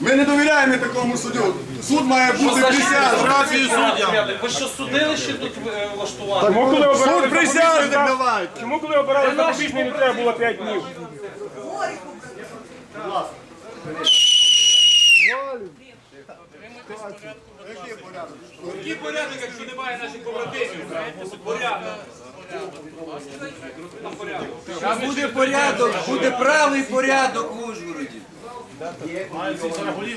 Ми не довіряємо такому суддю. Суд має бути присяжний. Ви що судилище тут е, влаштували? Чому коли обирали Суд присяжних запобіжний, давайте. чому коли обирали запобіжний, не треба було 5 днів? Який порядок, якщо немає наших побратимів? Порядок. Буде порядок, буде правий порядок в Ужгороді.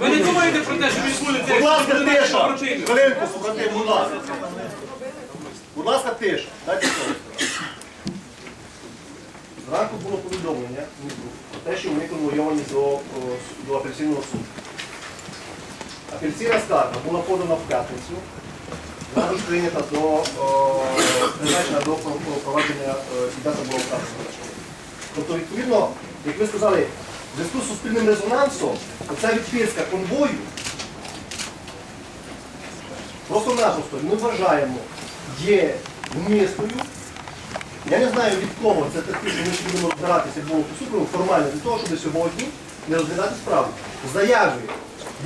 Ви не думаєте про те, що відбудеться? Будь ласка, тиша. Хвилинку, супротив, будь ласка. Будь ласка, тиша. Дайте слово. Зранку було повідомлення про те, що вони конвойовані до, о, до апеляційного суду. Апеляційна скарга була подана в п'ятницю. Вона ж прийнята до о, призначена до провадження е, і дата була вказана. Тобто, відповідно, як ви сказали, в зв'язку з суспільним резонансом, оця відписка конвою Просто-напросто ми вважаємо, є вмісною. Я не знаю від кого це таке, що ми ще будемо розбиратися було поступлено формально для того, щоб сьогодні не розглядати справу. Заяви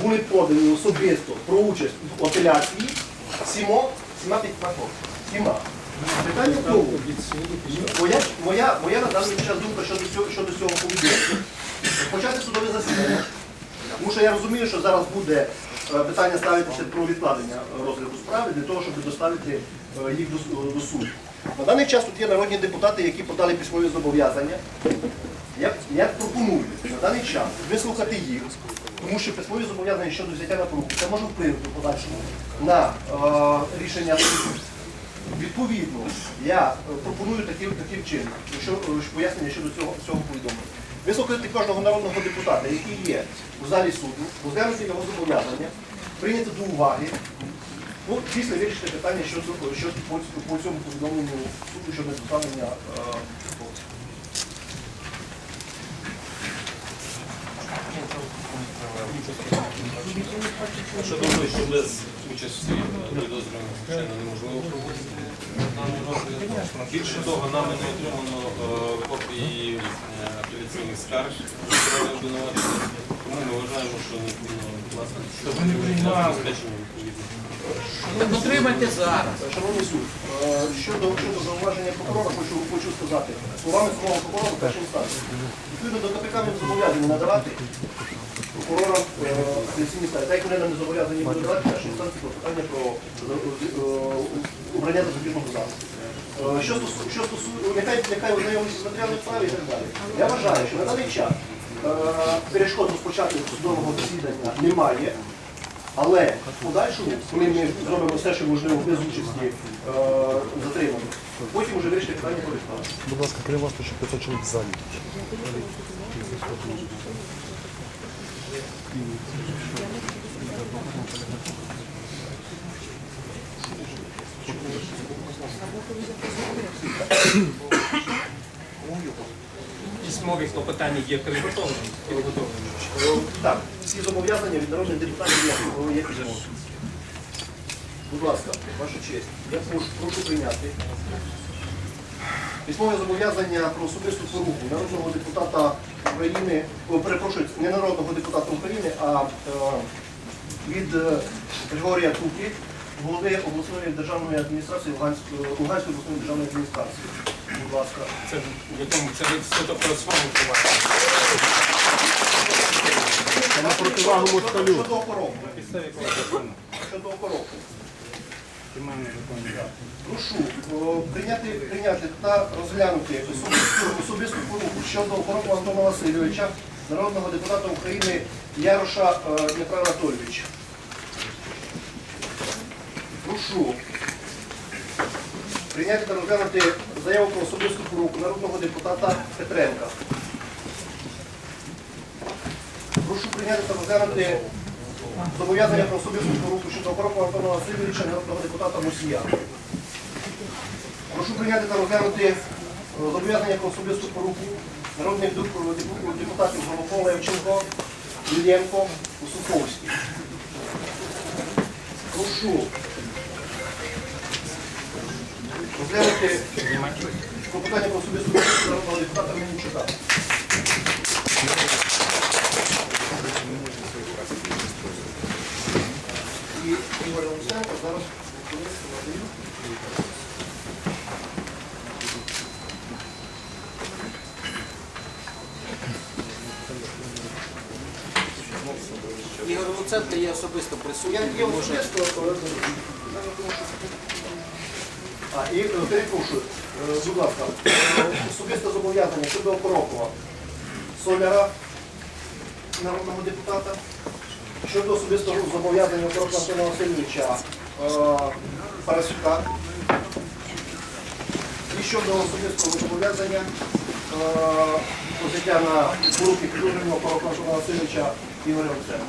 були подані особисто про участь в апеляції сімо, сіма підпахов. Сіма. Питання в тому, моя, моя, моя на даний час думка щодо цього, щодо цього повідомлення. Почати судове засідання. Тому що я розумію, що зараз буде е, питання ставитися про відкладення розгляду справи для того, щоб доставити е, їх до, до суду. На даний час тут є народні депутати, які подали письмові зобов'язання. Я, я пропоную на даний час вислухати їх, тому що письмові зобов'язання щодо взяття на поруку це може вплинути в подальшому на е, рішення суду. Відповідно, я е, пропоную таким, таким чином, що, е, пояснення щодо цього, цього повідомлення. Вислухати кожного народного депутата, який є у залі суду, розглянути його зобов'язання, прийняти до уваги, ну, після вирішити питання що, що по, по цьому повідомленню суду щодо доставлення. Що думаю, що без участі підозрюваних звичайно неможливо проводити даний розгляд. Більше того, нами не отримано е, копії е, апеляційних скарг обвинувачення. Тому ми вважаємо, що необхідно власне забезпечення відповідно. Дотримайте зараз. Шановний суд, е, щодо, щодо зауваження прокурора, хочу, хочу сказати, словами самого прокурора першої інстанції. Відповідно до КПК ми зобов'язані надавати прокурорам е, апеляційні статті. Так як вони нам не зобов'язані будуть надавати першої інстанції про питання про е, обрання запобіжного заходу. Е, Що стосу- що стосується, нехай, нехай ознайомиться з матеріалами справи і так далі. Я вважаю, що на даний час перешкод розпочати судового засідання немає. Але в подальшому, коли ми зробимо все, що можливо без участі е, затриманих, потім вже вирішити питання про відставку. Будь ласка, крім вас, ще 500 чоловік в залі. Письмові клопотання є підготовлені. Так, всі зобов'язання від народних депутатів є, є. Будь ласка, ваша честь, я прошу прийняти письмове зобов'язання про особисту поруху народного депутата України, о, перепрошую, не народного депутата України, а е, від е, Григорія Туки, голови обласної державної адміністрації Луганської, Луганської обласної державної адміністрації. Будь ласка. Це в якому це суто процесуальному провадженні. На противагу москалю. Щодо охорони. Щодо охорони. Прошу о, прийняти, прийняти та розглянути особисту, особисту поруху щодо охорони Антона Васильовича, народного депутата України Яроша е, Дмитра Анатолійовича. Прошу прийняти та розглянути заяву про особисту поруху народного депутата Петренка. Прошу прийняти та розглянути зобов'язання про особисту поруху щодо охорони Антона Васильовича, народного депутата Мусія. Прошу прийняти та розглянути е, зобов'язання про особисту поруху народних деп- депутатів Голокова, Левченко, Іллєнко, Усуковський. Прошу розглянути клопотання про особисту поруху народного депутата Зараз. Ігор Луценко є особисто присутній. Я може... А, і е, перепрошую, будь ласка, е, особисто зобов'язання щодо Окорокова, Соляра, народного депутата, щодо особисто зобов'язання Окорокова Сергія Васильовича, е, Парасюка, і щодо особистого зобов'язання е, взяття на поруки підозрюваного Антона Васильовича Ігоря Олександра.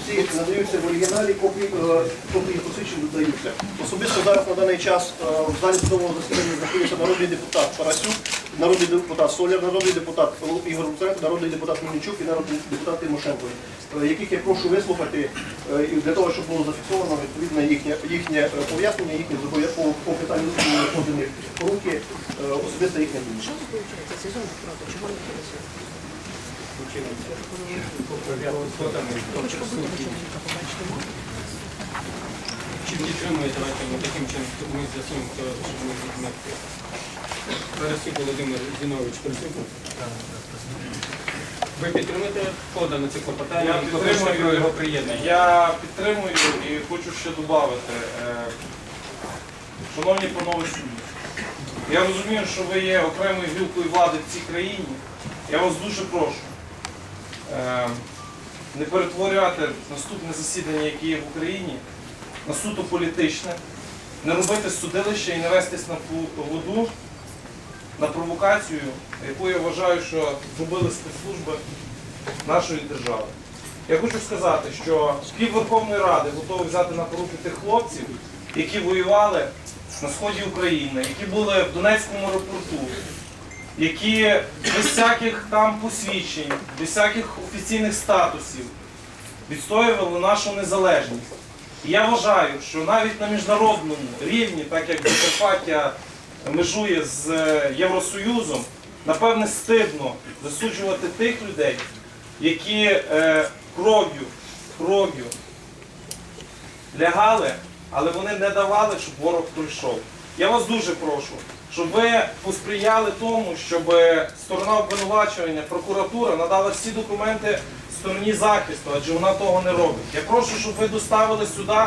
Всі надаються в оригіналі, копії, е, копії посвідчень додаються. Особисто зараз на даний час в залі судового засідання знаходиться народний депутат Парасюк, народний депутат Соляр, народний депутат Ігор Луценко, народний депутат Мельничук і народний депутат Тимошенко, е, яких я прошу вислухати е, для того, щоб було зафіксовано відповідне їхнє, їхнє е, пояснення, їхнє зобов'я- по, питанню поданих руки, особисто їхня думка. Чи підтримуєте, давайте ми таким чином ми з'ясуємо, хто щоб ми зрозуміли. Тарасюк Володимир Зінович присутній? Ви підтримуєте подане це клопотання? Я і клопочете про його приєднання? Я підтримую і хочу ще додати. Е, Шановні панове судді, я розумію, що ви є окремою гілкою влади в цій країні. Я вас дуже прошу е, не перетворювати наступне засідання, яке є в Україні, на суто політичне, не робити судилище і не вестись на воду на провокацію, яку я вважаю, що зробили спецслужби нашої держави. Я хочу сказати, що пів Верховної Ради готовий взяти на поруки тих хлопців, які воювали на сході України, які були в Донецькому аеропорту, які без всяких там посвідчень, без всяких офіційних статусів відстоювали нашу незалежність. І я вважаю, що навіть на міжнародному рівні, так як Закарпаття межує з е, Євросоюзом, напевне, стидно засуджувати тих людей, які е, кров'ю, кров'ю лягали, але вони не давали, щоб ворог пройшов. Я вас дуже прошу, щоб ви посприяли тому, щоб сторона обвинувачування, прокуратура надала всі документи стороні захисту, адже вона того не робить. Я прошу, щоб ви доставили сюди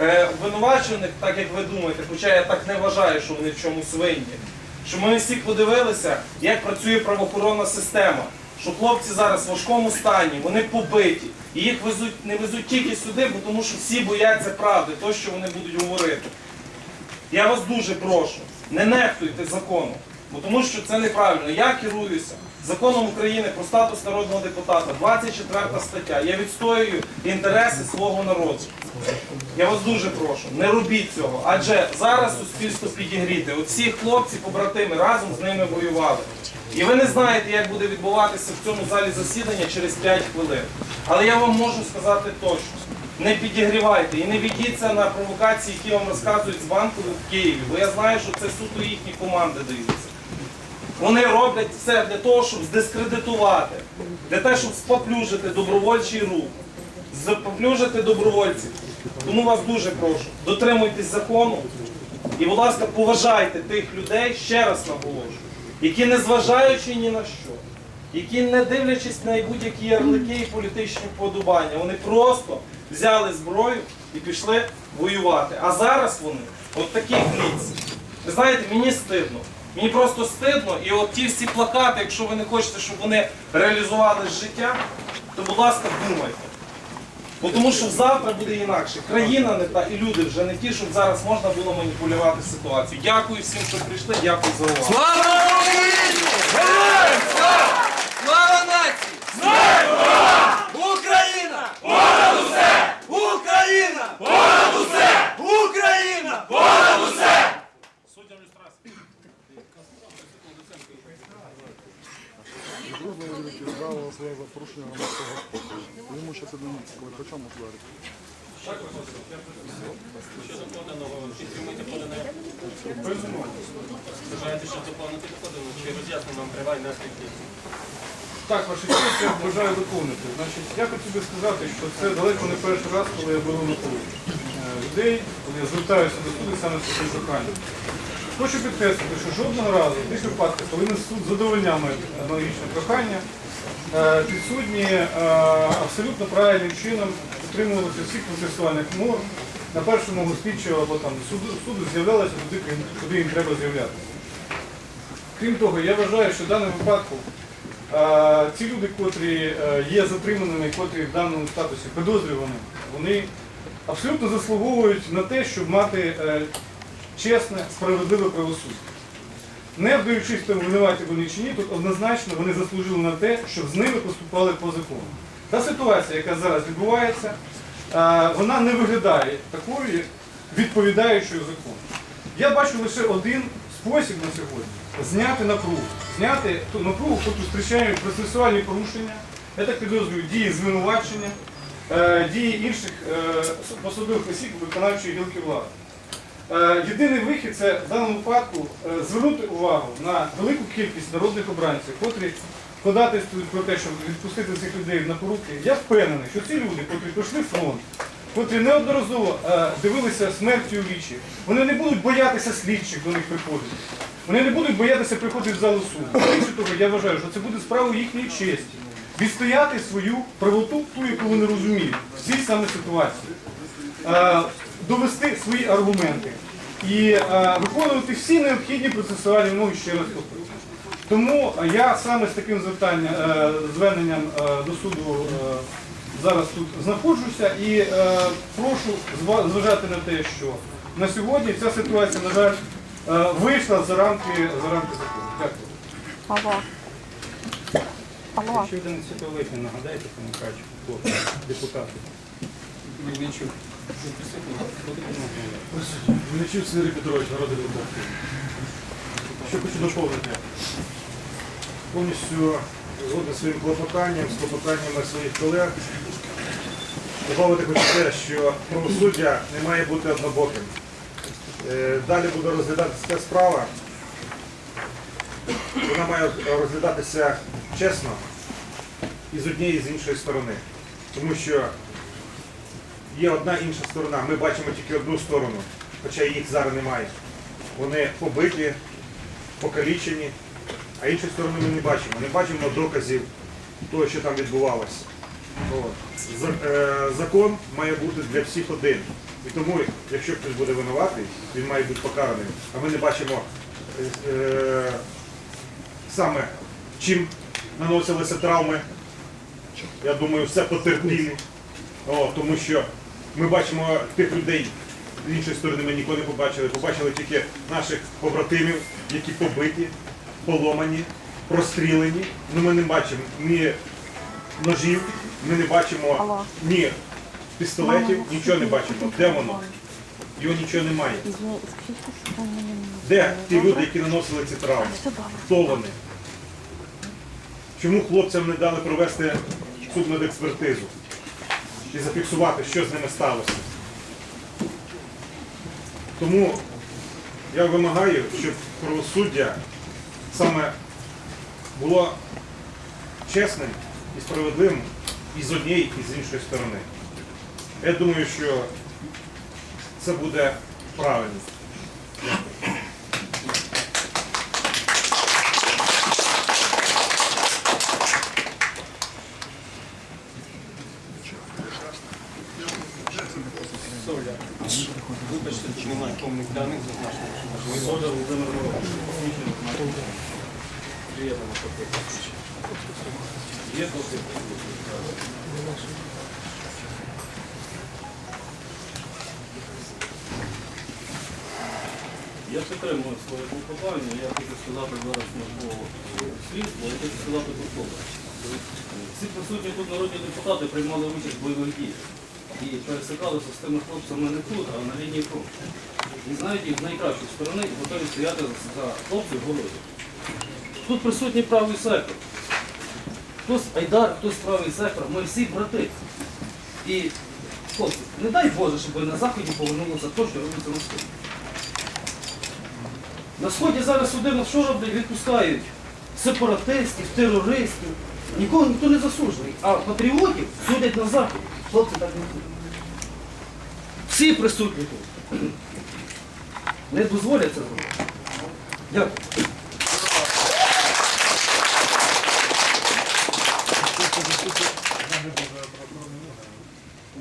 е, обвинувачених, так як ви думаєте, хоча я так не вважаю, що вони в чомусь винні. Щоб ми всі подивилися, як працює правоохоронна система. Що хлопці зараз в важкому стані, вони побиті. І їх везуть, не везуть тільки сюди, бо тому що всі бояться правди, то, що вони будуть говорити. Я вас дуже прошу, не нехтуйте законом, бо тому що це неправильно. Я керуюся законом України про статус народного депутата, 24 стаття. Я відстоюю інтереси свого народу. Я вас дуже прошу, не робіть цього. Адже зараз суспільство підігріте. От всі хлопці, побратими разом з ними воювали. І ви не знаєте, як буде відбуватися в цьому залі засідання через 5 хвилин. Але я вам можу сказати точно. Не підігрівайте і не ведіться на провокації, які вам розказують з банку в Києві, бо я знаю, що це суто їхні команди даються. Вони роблять все для того, щоб здискредитувати, для того, щоб споплюжити добровольчий рух, споплюжити добровольців. Тому вас дуже прошу, дотримуйтесь закону і, будь ласка, поважайте тих людей, ще раз наголошую, які не зважаючи ні на що, які не дивлячись на будь-які ярлики і політичні вподобання, вони просто взяли зброю і пішли воювати. А зараз вони от такі гниці. Ви знаєте, мені стидно. Мені просто стидно, і от ті всі плакати, якщо ви не хочете, щоб вони реалізували життя, то, будь ласка, думайте. Бо тому що завтра буде інакше. Країна не та і люди вже не ті, щоб зараз можна було маніпулювати ситуацією. Дякую всім, що прийшли. Дякую за увагу. Слава Україні! Героям слава! Слава нації! Україна! Понад усе! Україна! Понад усе! Україна! Понад усе! Відповідала своє за порушення громадського спокою. Йому ще це донеться, коли по чому щоб доповнити доходимо, чи роз'яснимо вам права і наслідки? Так, ваша честь, я бажаю доповнити. Значить, я хочу би сказати, що це далеко не перший раз, коли я беру на поруч е, людей, коли я звертаюся до суду саме з таким проханням. Хочу підкреслити, що жодного разу в тих випадках, коли суд задовольняв моє аналогічне прохання, е, підсудні е, абсолютно правильним чином дотримувалися всіх процесуальних норм. На першому слідчого або там суду, суду з'являлися туди, куди їм треба з'являтися. Крім того, я вважаю, що в даному випадку е, ці люди, котрі е, є затриманими, котрі в даному статусі підозрюваними, вони абсолютно заслуговують на те, щоб мати е, чесне, справедливе правосуддя. Не вдаючись тому, винуваті вони чи ні, тут однозначно вони заслужили на те, щоб з ними поступали по закону. Та ситуація, яка зараз відбувається, е, вона не виглядає такою відповідаючою закону. Я бачу лише один спосіб на сьогодні зняти напругу. Зняти ту напругу, яку зустрічають процесуальні порушення, я так підозрюю, дії звинувачення, е, дії інших е, посадових осіб виконавчої гілки влади. Е, Єдиний вихід це в даному випадку е, звернути увагу на велику кількість народних обранців, котрі ходатайствують про те, щоб відпустити цих людей на поруки. Я впевнений, що ці люди, котрі пройшли фронт, котрі неодноразово е, дивилися смертю у вічі, вони не будуть боятися слідчих до них приходити. Вони не будуть боятися приходити в залу суду. Більше того, я вважаю, що це буде справою їхньої честі. Відстояти свою правоту, ту, яку вони розуміють в цій саме ситуації. Довести свої аргументи і е, виконувати всі необхідні процесуальні вимоги, ще раз повторюю. Тому я саме з таким звертання, е, зверненням е, до суду е, зараз тут знаходжуся і е, прошу зважати на те, що на сьогодні ця ситуація, на жаль, е, вийшла за рамки, за рамки закону. Дякую. Алло. Алло. Ще один світовий нагадайте, Михайлович, депутати. Мельничук Сергій Петрович, народний депутат. Що хочу доповнити. Повністю згоден своїм клопотанням, з клопотаннями своїх колег. Добавити хочу те, що правосуддя не має бути однобоким. Е, Далі буде розглядатися ця справа. Вона має розглядатися чесно і з однієї і з іншої сторони. Тому що є одна інша сторона. Ми бачимо тільки одну сторону, хоча їх зараз немає. Вони побиті, покалічені, а іншої сторони ми не бачимо. Не бачимо доказів того, що там відбувалося. Е, Закон має бути для всіх один. І тому, якщо хтось буде винуватий, він має бути покараний. А ми не бачимо е, е, саме чим наносилися травми. Я думаю, все потерпілі. О, тому що ми бачимо тих людей, з іншої сторони ми ніколи не побачили. Побачили тільки наших побратимів, які побиті, поломані, прострілені. Ну ми не бачимо ні ножів, ми не бачимо ні пістолетів, нічого не бачимо. Де воно? Його нічого немає. Де ті люди, які наносили ці травми? Хто вони? Чому хлопцям не дали провести судмедекспертизу і зафіксувати, що з ними сталося? Тому я вимагаю, щоб правосуддя саме було чесним і справедливим і з однієї, і з іншої сторони. Я думаю, що це буде правильно. Вибачте, чи немає повних даних зазначених, що можливо. Є досвід. Я підтримую своє клопотання, я хочу сказати зараз слово слідство, я хочу сказати до слова. Всі присутні тут народні депутати приймали участь в бойових діях і пересикалися з тими хлопцями не тут, а на лінії фронту. І знають їх з найкращої сторони готові стояти за хлопців горою. Тут присутній правий сектор. Хтось Айдар, хтось правий сектор, ми всі брати. І хлопці, не дай Боже, щоб на заході повернулося то, що робиться на сході. На сході зараз суди на що роблять? Відпускають сепаратистів, терористів. Нікого ніхто не засуджений. А патріотів судять на заході. Хлопці так не будуть. Всі присутні тут. Не дозволять це зробити. Дякую.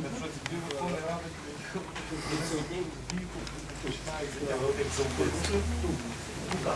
Якщо ці дві Верховної Ради, то